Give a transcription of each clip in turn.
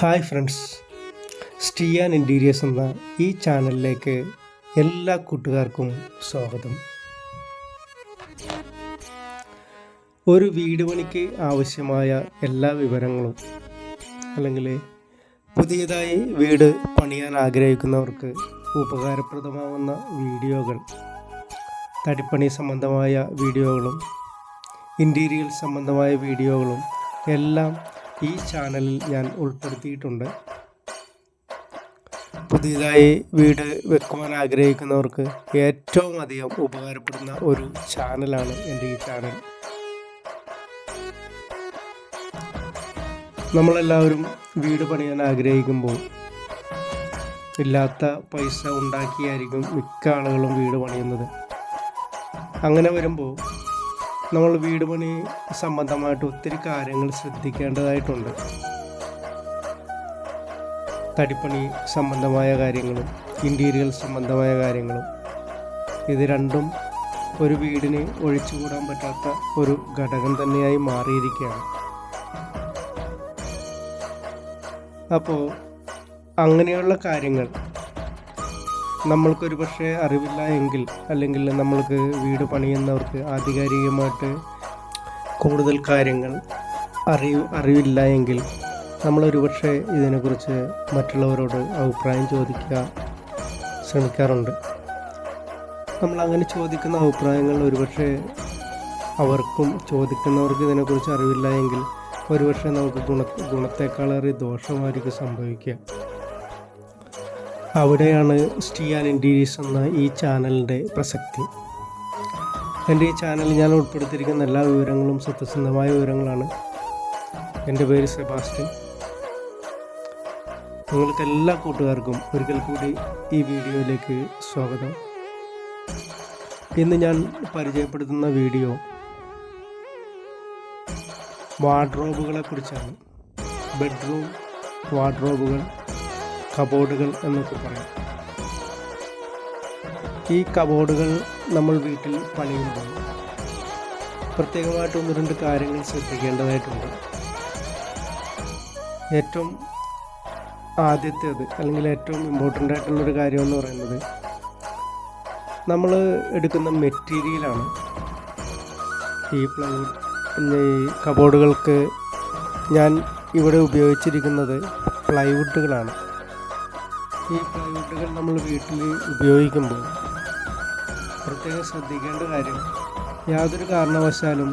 Hi friends സ്റ്റിയാൻ interiors എന്ന ഈ ചാനലിലേക്ക് എല്ലാ കൂട്ടുകാർക്കും സ്വാഗതം. ഒരു വീട് പണിക്ക് ആവശ്യമായ എല്ലാ വിവരങ്ങളും അല്ലെങ്കിൽ പുതിയതായി വീട് പണിയാൻ ആഗ്രഹിക്കുന്നവർക്ക് ഉപകാരപ്രദമാവുന്ന വീഡിയോകൾ തടിപ്പണി സംബന്ധമായ വീഡിയോകളും ഇന്റീരിയൽ സംബന്ധമായ വീഡിയോകളും എല്ലാം ഈ ചാനലിൽ ഞാൻ ഉൾപ്പെടുത്തിയിട്ടുണ്ട്. പുതിയതായി വീട് വെക്കുവാൻ ആഗ്രഹിക്കുന്നവർക്ക് ഏറ്റവും അധികം ഉപകാരപ്പെടുന്ന ഒരു ചാനലാണ് എന്റെ ഈ ചാനൽ നമ്മളെല്ലാവരും വീട് പണിയാൻ ആഗ്രഹിക്കുമ്പോൾ ഇല്ലാത്ത പൈസ ഉണ്ടാക്കിയായിരിക്കും മിക്ക ആളുകളും വീട് പണിയുന്നത്. അങ്ങനെ വരുമ്പോൾ നമ്മൾ വീട് പണി സംബന്ധമായിട്ട് ഒത്തിരി കാര്യങ്ങൾ ശ്രദ്ധിക്കേണ്ടതായിട്ടുണ്ട്. തടിപ്പണി സംബന്ധമായ കാര്യങ്ങളും ഇന്റീരിയൽ സംബന്ധമായ കാര്യങ്ങളും ഇത് രണ്ടും ഒരു വീടിന് ഒഴിച്ചുകൂടാൻ പറ്റാത്ത ഒരു ഘടകം തന്നെയായി മാറിയിരിക്കുകയാണ്. അപ്പോൾ അങ്ങനെയുള്ള കാര്യങ്ങൾ നമ്മൾക്കൊരു പക്ഷേ അറിവില്ല എങ്കിൽ അല്ലെങ്കിൽ നമ്മൾക്ക് വീട് പണിയുന്നവർക്ക് ആധികാരികമായിട്ട് കൂടുതൽ കാര്യങ്ങൾ അറിവ് അറിവില്ല എങ്കിൽ നമ്മളൊരു പക്ഷേ ഇതിനെക്കുറിച്ച് മറ്റുള്ളവരോട് അഭിപ്രായം ചോദിക്കുക ശ്രമിക്കാറുണ്ട്. നമ്മൾ അങ്ങനെ ചോദിക്കുന്ന അഭിപ്രായങ്ങൾ ഒരുപക്ഷെ അവർക്കും ചോദിക്കുന്നവർക്ക് ഇതിനെക്കുറിച്ച് അറിവില്ല എങ്കിൽ ഒരുപക്ഷെ നമുക്ക് ഗുണ ഗുണത്തെക്കാളേറെ ദോഷമായിരിക്കും സംഭവിക്കുക. അവിടെയാണ് സ്റ്റിയാൻ ഇന്റീരിയേഴ്സ് എന്ന ഈ ചാനലിന്റെ പ്രസക്തി. എന്റെ ഈ ചാനലിൽ ഞാൻ ഉൾപ്പെടുത്തിയിരിക്കുന്ന എല്ലാ വിവരങ്ങളും സത്യസന്ധമായ വിവരങ്ങളാണ്. എന്റെ പേര് സെബാസ്റ്റ്യൻ. നിങ്ങൾക്ക് എല്ലാ കൂട്ടുകാർക്കും ഒരിക്കൽ കൂടി ഈ വീഡിയോയിലേക്ക് സ്വാഗതം. ഇന്ന് ഞാൻ പരിചയപ്പെടുത്തുന്ന വീഡിയോ വാർഡ്രോബുകളെ കുറിച്ചാണ് ബെഡ്റൂം വാർഡ്രോബുകൾ കബോർഡുകൾ എന്നൊക്കെ പറയാം. ഈ കബോർഡുകൾ നമ്മൾ വീട്ടിൽ പണിയുമ്പോൾ പ്രത്യേകമായിട്ട് ഒന്ന് രണ്ട് കാര്യങ്ങൾ ശ്രദ്ധിക്കേണ്ടതായിട്ടുണ്ട്. ഏറ്റവും ആദ്യത്തേത് അല്ലെങ്കിൽ ഏറ്റവും ഇമ്പോർട്ടന്റ് ആയിട്ടുള്ളൊരു കാര്യം എന്ന് പറയുന്നത് നമ്മൾ എടുക്കുന്ന മെറ്റീരിയലാണ് ഈ പ്ലൈവുഡ്. പിന്നെ ഈ കബോർഡുകൾക്ക് ഞാൻ ഇവിടെ ഉപയോഗിച്ചിരിക്കുന്നത് പ്ലൈവുഡുകളാണ്. ഈ പ്ലൈവുഡുകൾ നമ്മൾ വീട്ടിൽ ഉപയോഗിക്കുമ്പോൾ പ്രത്യേകം ശ്രദ്ധിക്കേണ്ട കാര്യം യാതൊരു കാരണവശാലും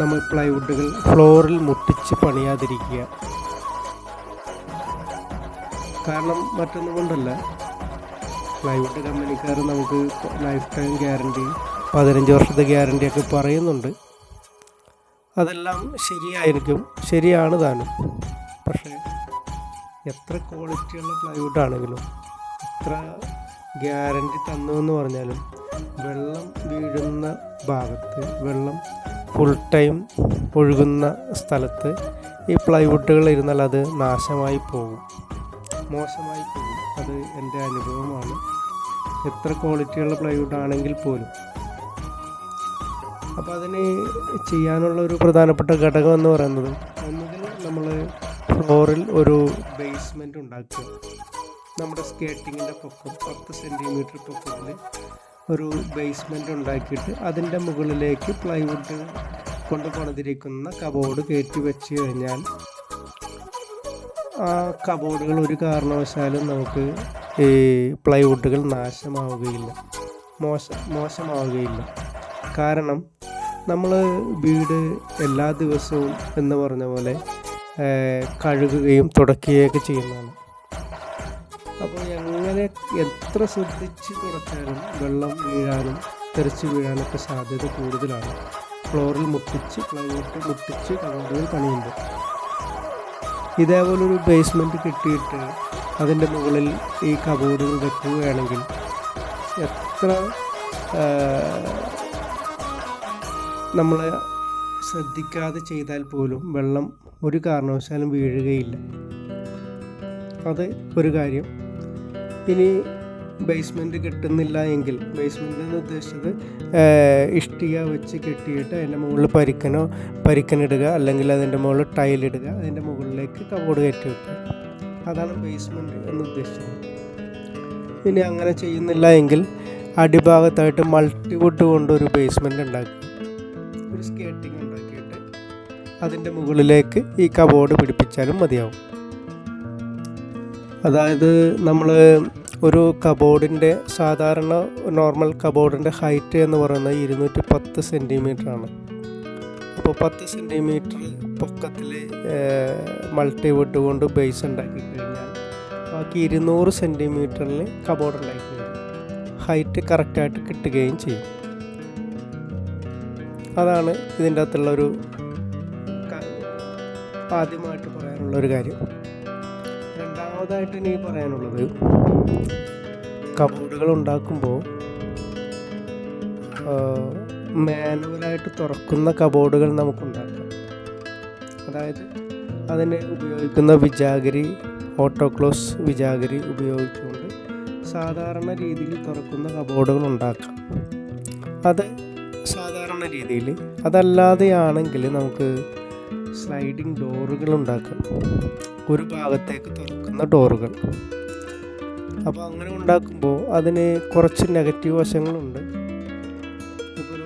നമ്മൾ പ്ലൈവുഡുകൾ ഫ്ലോറിൽ മുട്ടിച്ച് പണിയാതിരിക്കുക. കാരണം മറ്റൊന്നും കൊണ്ടല്ല. പ്ലൈവുഡ് കമ്പനിക്കാർ നമുക്ക് ലൈഫ് ടൈം ഗ്യാരണ്ടി പതിനഞ്ച് വർഷത്തെ ഗ്യാരണ്ടി ഒക്കെ പറയുന്നുണ്ട്. അതെല്ലാം ശരിയായിരിക്കും ശരിയാണ് താനും. പക്ഷേ എത്ര ക്വാളിറ്റിയുള്ള പ്ലൈവുഡ് ആണെങ്കിലും എത്ര ഗ്യാരണ്ടി തന്നു എന്ന് പറഞ്ഞാലും വെള്ളം വീഴുന്ന ഭാഗത്ത് വെള്ളം ഫുൾ ടൈം ഒഴുകുന്ന സ്ഥലത്ത് ഈ പ്ലൈവുഡുകൾ ഇരുന്നാൽ അത് നാശമായി പോകും. മോശമായി പോകും. അത് എന്റെ അനുഭവമാണ്. എത്ര ക്വാളിറ്റിയുള്ള പ്ലൈവുഡ് ആണെങ്കിൽ പോലും. അപ്പോൾ അതിന് ചെയ്യാനുള്ള ഒരു പ്രധാനപ്പെട്ട ഘടകം എന്ന് പറയുന്നത് ഒന്നുകിൽ നമ്മൾ ഫ്ലോറിൽ ഒരു ബേസ്മെന്റ് ഉണ്ടാക്കുക നമ്മുടെ സ്കേട്ടിങ്ങിന്റെ പൊക്കം പത്ത് സെന്റിമീറ്റർ പൊക്കത്തിൽ ഒരു ബേസ്മെന്റ് ഉണ്ടാക്കിയിട്ട് അതിന്റെ മുകളിലേക്ക് പ്ലൈവുഡ് കൊണ്ട് പണിതിരിക്കുന്ന കബോർഡ് കയറ്റി വെച്ച് കഴിഞ്ഞാൽ ആ കബോർഡുകൾ ഒരു കാരണവശാലും നമുക്ക് ഈ പ്ലൈവുഡുകൾ നാശമാവുകയില്ല. മോശ മോശമാവുകയില്ല. കാരണം നമ്മൾ വീട് എല്ലാ ദിവസവും എന്ന് പറഞ്ഞ പോലെ കഴുകുകയും തുടക്കുകയൊക്കെ ചെയ്യുന്നതാണ്. അപ്പോൾ എങ്ങനെ എത്ര ശ്രദ്ധിച്ച് തുടച്ചാലും വെള്ളം വീഴാനും തെറിച്ച് വീഴാനൊക്കെ സാധ്യത കൂടുതലാണ്. ഫ്ലോറിൽ മുട്ടിച്ച് പ്ലൈവുഡ് മുട്ടിച്ച് കബോർഡുകൾ പണിയുണ്ട്. ഇതേപോലൊരു ബേസ്മെന്റ് കിട്ടിയിട്ട് അതിന്റെ മുകളിൽ ഈ കബോർഡുകൾ വെക്കുകയാണെങ്കിൽ എത്ര നമ്മളെ ശ്രദ്ധിക്കാതെ ചെയ്താൽ പോലും വെള്ളം ഒരു കാരണവശാലും വീഴുകയില്ല. അത് ഒരു കാര്യം. ഇനി ബേസ്മെന്റ് കിട്ടുന്നില്ല എങ്കിൽ ബേസ്മെന്റ് എന്ന് ഉദ്ദേശിച്ചത് ഇഷ്ടിക വെച്ച് കെട്ടിയിട്ട് അതിന്റെ മുകളിൽ പരിക്കനോ പരിക്കനിടുക അല്ലെങ്കിൽ അതിന്റെ മുകളിൽ ടൈലിടുക അതിന്റെ മുകളിലേക്ക് കബോർഡ് കയറ്റി വെക്കുക. അതാണ് ബേസ്മെന്റ് എന്ന് ഉദ്ദേശിച്ചത്. ഇനി അങ്ങനെ ചെയ്യുന്നില്ല എങ്കിൽ അടിഭാഗത്തായിട്ട് മൾട്ടിവുഡ് കൊണ്ടൊരു ബേസ്മെന്റ് ഉണ്ടാക്കുക. ഒരു സ്കേട്ടിങ് അതിന്റെ മുകളിലേക്ക് ഈ കബോർഡ് പിടിപ്പിച്ചാലും മതിയാവും. അതായത് നമ്മൾ ഒരു കബോർഡിന്റെ സാധാരണ നോർമൽ കബോർഡിന്റെ ഹൈറ്റ് എന്ന് പറയുന്നത് ഇരുന്നൂറ്റി പത്ത് സെന്റിമീറ്റർ ആണ്. അപ്പോൾ പത്ത് സെന്റിമീറ്റർ പൊക്കത്തിൽ മൾട്ടി വുഡ് കൊണ്ട് ബേസ് ഉണ്ടാക്കി കഴിഞ്ഞാൽ ബാക്കി ഇരുന്നൂറ് സെന്റിമീറ്ററിൽ കബോർഡ് ഉണ്ടാക്കി ഹൈറ്റ് കറക്റ്റായിട്ട് കിട്ടുകയും ചെയ്യും. അതാണ് ഇതിന്റെ അകത്തുള്ളൊരു ആദ്യമായിട്ട് പറയാനുള്ള ഒരു കാര്യം. രണ്ടാമതായിട്ട് ഇനി പറയാനുള്ളത് കബോർഡുകൾ ഉണ്ടാക്കുമ്പോൾ മാനുവലായിട്ട് തുറക്കുന്ന കബോർഡുകൾ നമുക്കുണ്ടാക്കാം. അതായത് അതിന് ഉപയോഗിക്കുന്ന വിജാഗിരി ഓട്ടോക്ലോസ് വിജാഗിരി ഉപയോഗിച്ചുകൊണ്ട് സാധാരണ രീതിയിൽ തുറക്കുന്ന കബോർഡുകൾ ഉണ്ടാക്കാം. അത് സാധാരണ രീതിയിൽ അതല്ലാതെയാണെങ്കിൽ നമുക്ക് സ്ലൈഡിങ് ഡോറുകൾ ഉണ്ടാക്കുക ഒരു ഭാഗത്തേക്ക് തുറക്കുന്ന ഡോറുകൾ അപ്പോൾ അങ്ങനെ ഉണ്ടാക്കുമ്പോൾ അതിന് കുറച്ച് നെഗറ്റീവ് വശങ്ങളുണ്ട്. ഇപ്പോൾ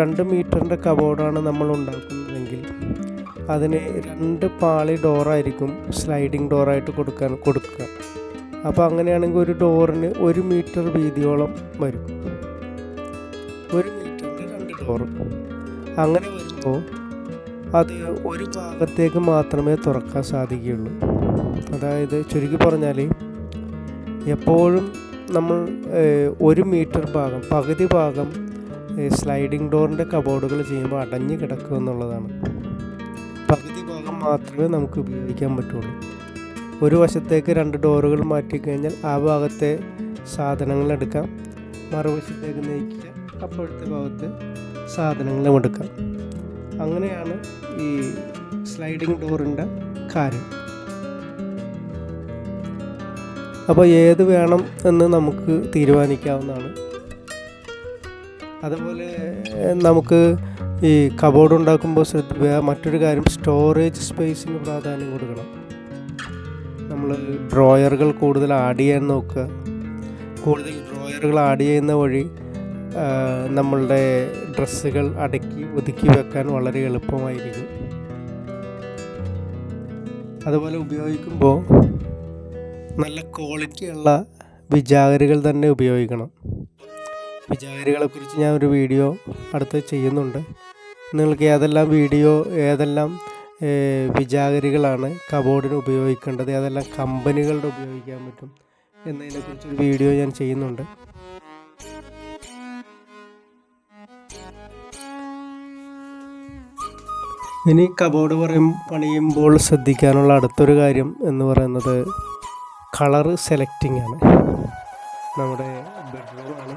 രണ്ട് മീറ്ററിന്റെ കബോർഡാണ് നമ്മൾ ഉണ്ടാക്കുന്നതെങ്കിൽ അതിന് രണ്ട് പാളി ഡോറായിരിക്കും സ്ലൈഡിങ് ഡോറായിട്ട് കൊടുക്കാൻ കൊടുക്കുക. അപ്പോൾ അങ്ങനെയാണെങ്കിൽ ഒരു ഡോറിന് ഒരു മീറ്റർ വീതിയോളം വരും. ഒരു മീറ്ററിന് രണ്ട് ഡോറ് അങ്ങനെ വരുമ്പോൾ അത് ഒരു ഭാഗത്തേക്ക് മാത്രമേ തുറക്കാൻ സാധിക്കുകയുള്ളൂ. അതായത് ചുരുക്കി പറഞ്ഞാൽ എപ്പോഴും നമ്മൾ ഒരു മീറ്റർ ഭാഗം പകുതി ഭാഗം സ്ലൈഡിംഗ് ഡോറിന്റെ കബോർഡുകൾ ചെയ്യുമ്പോൾ അടഞ്ഞു കിടക്കുക എന്നുള്ളതാണ്. പകുതി ഭാഗം മാത്രമേ നമുക്ക് ഉപയോഗിക്കാൻ പറ്റുള്ളൂ. ഒരു വശത്തേക്ക് രണ്ട് ഡോറുകൾ മാറ്റിക്കഴിഞ്ഞാൽ ആ ഭാഗത്തെ സാധനങ്ങൾ എടുക്കാം. മറുവശത്തേക്ക് നയിക്കുക അപ്പോഴത്തെ ഭാഗത്ത് സാധനങ്ങളും എടുക്കാം. അങ്ങനെയാണ് ഈ സ്ലൈഡിംഗ് ഡോറിന്റെ കാര്യം. അപ്പോൾ ഏത് വേണം എന്ന് നമുക്ക് തീരുമാനിക്കാവുന്നതാണ്. അതുപോലെ നമുക്ക് ഈ കബോർഡ് ഉണ്ടാക്കുമ്പോൾ ശ്രദ്ധിക്കുക മറ്റൊരു കാര്യം സ്റ്റോറേജ് സ്പേസിന് പ്രാധാന്യം കൊടുക്കണം. നമ്മൾ ഡ്രോയറുകൾ കൂടുതൽ ആഡ് ചെയ്യാൻ നോക്കുക. കൂടുതൽ ഡ്രോയറുകൾ ആഡ് ചെയ്യുന്ന വഴി നമ്മളുടെ ഡ്രസ്സുകൾ അടക്കി ഒതുക്കി വെക്കാൻ വളരെ എളുപ്പമായിരിക്കും. അതുപോലെ ഉപയോഗിക്കുമ്പോൾ നല്ല ക്വാളിറ്റിയുള്ള വിജാഗരികൾ തന്നെ ഉപയോഗിക്കണം. വിജാഗരികളെ കുറിച്ച് ഞാൻ ഒരു വീഡിയോ അടുത്ത് ചെയ്യുന്നുണ്ട്. നിങ്ങൾക്ക് ഏതെല്ലാം വീഡിയോ ഏതെല്ലാം വിചാകരികളാണ് കബോർഡിന് ഉപയോഗിക്കേണ്ടത് ഏതെല്ലാം കമ്പനികളുടെ ഉപയോഗിക്കാൻ പറ്റും എന്നതിനെക്കുറിച്ചൊരു വീഡിയോ ഞാൻ ചെയ്യുന്നുണ്ട്. ഇനി കബോർഡ് പറയും പണിയുമ്പോൾ ശ്രദ്ധിക്കാനുള്ള അടുത്തൊരു കാര്യം എന്ന് പറയുന്നത് കളറ് സെലക്ടിങ് ആണ്. നമ്മുടെ ബെഡ്റൂമാണ്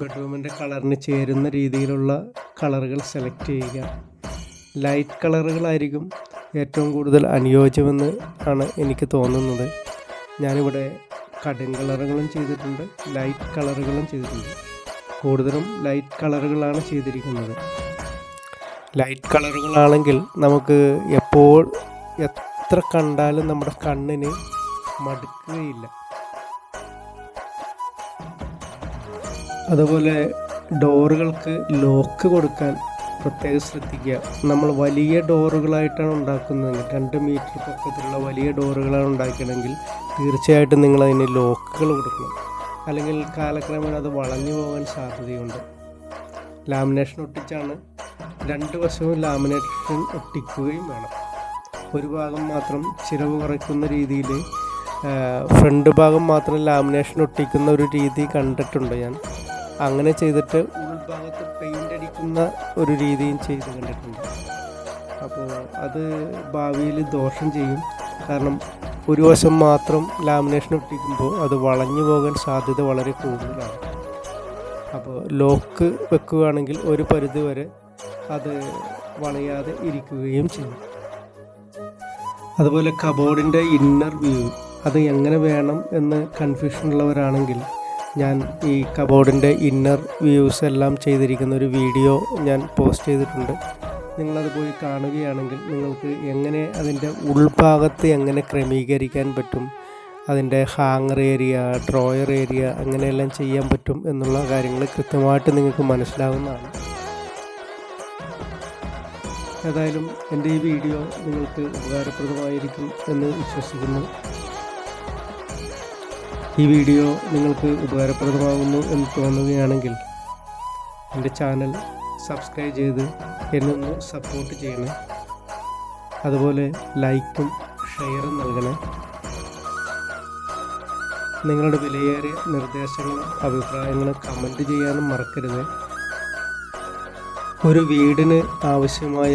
ബെഡ്റൂമിന്റെ കളറിന് ചേരുന്ന രീതിയിലുള്ള കളറുകൾ സെലക്ട് ചെയ്യുക. ലൈറ്റ് കളറുകളായിരിക്കും ഏറ്റവും കൂടുതൽ അനുയോജ്യമെന്ന് ആണ് എനിക്ക് തോന്നുന്നത്. ഞാനിവിടെ കടും കളറുകളും ചെയ്തിട്ടുണ്ട് ലൈറ്റ് കളറുകളും ചെയ്തിട്ടുണ്ട്. കൂടുതലും ലൈറ്റ് കളറുകളാണ് ചെയ്തിരിക്കുന്നത്. ലൈറ്റ് കളറുകളാണെങ്കിൽ നമുക്ക് എപ്പോൾ എത്ര കണ്ടാലും നമ്മുടെ കണ്ണിന് മടുക്കുകയില്ല. അതുപോലെ ഡോറുകൾക്ക് ലോക്ക് കൊടുക്കാൻ പ്രത്യേകം ശ്രദ്ധിക്കുക. നമ്മൾ വലിയ ഡോറുകളായിട്ടാണ് ഉണ്ടാക്കുന്നതെങ്കിൽ രണ്ട് മീറ്റർ പൊക്കത്തിലുള്ള വലിയ ഡോറുകളാണ് ഉണ്ടാക്കണമെങ്കിൽ തീർച്ചയായിട്ടും നിങ്ങൾ അതിന് ലോക്കുകൾ കൊടുക്കണം. അല്ലെങ്കിൽ കാലക്രമേണ അത് വളഞ്ഞു പോകാൻ സാധ്യതയുണ്ട്. ലാമിനേഷൻ ഒട്ടിച്ചാണ് രണ്ട് വശവും ലാമിനേഷൻ ഒട്ടിക്കുകയും വേണം. ഒരു ഭാഗം മാത്രം ചിലവ് കുറയ്ക്കുന്ന രീതിയിൽ ഫ്രണ്ട് ഭാഗം മാത്രം ലാമിനേഷൻ ഒട്ടിക്കുന്ന ഒരു രീതി കണ്ടിട്ടുണ്ട് ഞാൻ. അങ്ങനെ ചെയ്തിട്ട് ഉൾഭാഗത്ത് പെയിന്റ് അടിക്കുന്ന ഒരു രീതിയും ചെയ്ത് കണ്ടിട്ടുണ്ട്. അപ്പോൾ അത് ഭാവിയിൽ ദോഷം ചെയ്യും. കാരണം ഒരു വശം മാത്രം ലാമിനേഷൻ ഒട്ടിക്കുമ്പോൾ അത് വളഞ്ഞു പോകാൻ സാധ്യത വളരെ കൂടുതലാണ്. അപ്പോൾ ലോക്ക് വെക്കുകയാണെങ്കിൽ ഒരു പരിധി വരെ അത് വളയാതെ ഇരിക്കുകയും ചെയ്യും. അതുപോലെ കബോർഡിന്റെ ഇന്നർ വ്യൂ അത് എങ്ങനെ വേണം എന്ന് കൺഫ്യൂഷൻ ഉള്ളവരാണെങ്കിൽ ഞാൻ ഈ കബോർഡിന്റെ ഇന്നർ വ്യൂസ് എല്ലാം ചെയ്തിരിക്കുന്ന ഒരു വീഡിയോ ഞാൻ പോസ്റ്റ് ചെയ്തിട്ടുണ്ട്. നിങ്ങളത് പോയി കാണുകയാണെങ്കിൽ നിങ്ങൾക്ക് എങ്ങനെ അതിന്റെ ഉൾഭാഗത്ത് എങ്ങനെ ക്രമീകരിക്കാൻ പറ്റും അതിന്റെ ഹാങ്ങർ ഏരിയ ഡ്രോയർ ഏരിയ അങ്ങനെയെല്ലാം ചെയ്യാൻ പറ്റും എന്നുള്ള കാര്യങ്ങൾ കൃത്യമായിട്ട് നിങ്ങൾക്ക് മനസ്സിലാവുന്നതാണ്. ഏതായാലും എന്റെ ഈ വീഡിയോ നിങ്ങൾക്ക് ഉപകാരപ്രദമായിരിക്കും എന്ന് വിശ്വസിക്കുന്നു. ഈ വീഡിയോ നിങ്ങൾക്ക് ഉപകാരപ്രദമാകുന്നു എന്ന് തോന്നുകയാണെങ്കിൽ എന്റെ ചാനൽ സബ്സ്ക്രൈബ് ചെയ്ത് എന്നൊന്ന് സപ്പോർട്ട് ചെയ്യണേ. അതുപോലെ ലൈക്കും ഷെയറും നൽകണേ. നിങ്ങളുടെ വിലയേറിയ നിർദ്ദേശങ്ങളും അഭിപ്രായങ്ങളും കമന്റ് ചെയ്യാനും മറക്കരുത്. ഒരു വീടിന് ആവശ്യമായ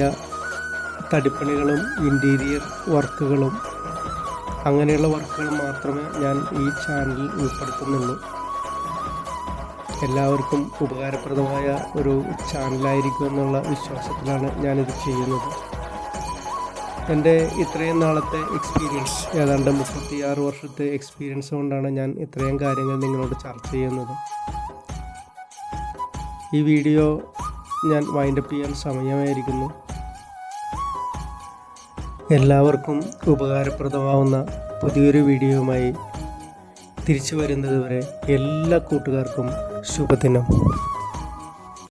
തടിപ്പണികളും ഇന്റീരിയർ വർക്കുകളും അങ്ങനെയുള്ള വർക്കുകൾ മാത്രമേ ഞാൻ ഈ ചാനലിൽ ഉൾപ്പെടുത്തുന്നുള്ളൂ. എല്ലാവർക്കും ഉപകാരപ്രദമായ ഒരു ചാനലായിരിക്കും എന്നുള്ള വിശ്വാസത്തിലാണ് ഞാനിത് ചെയ്യുന്നത്. എന്റെ ഇത്രയും നാളത്തെ എക്സ്പീരിയൻസ് ഏതാണ്ട് മുപ്പത്തിയാറ് വർഷത്തെ എക്സ്പീരിയൻസ് കൊണ്ടാണ് ഞാൻ ഇത്രയും കാര്യങ്ങൾ നിങ്ങളോട് ചർച്ച ചെയ്യുന്നത്. ഈ വീഡിയോ ഞാൻ വൈൻഡപ്പ് ചെയ്യാൻ സമയമായിരിക്കുന്നു. എല്ലാവർക്കും ഉപകാരപ്രദമാവുന്ന പുതിയൊരു വീഡിയോയുമായി തിരിച്ചു വരുന്നതുവരെ എല്ലാ കൂട്ടുകാർക്കും ശുഭദിനം.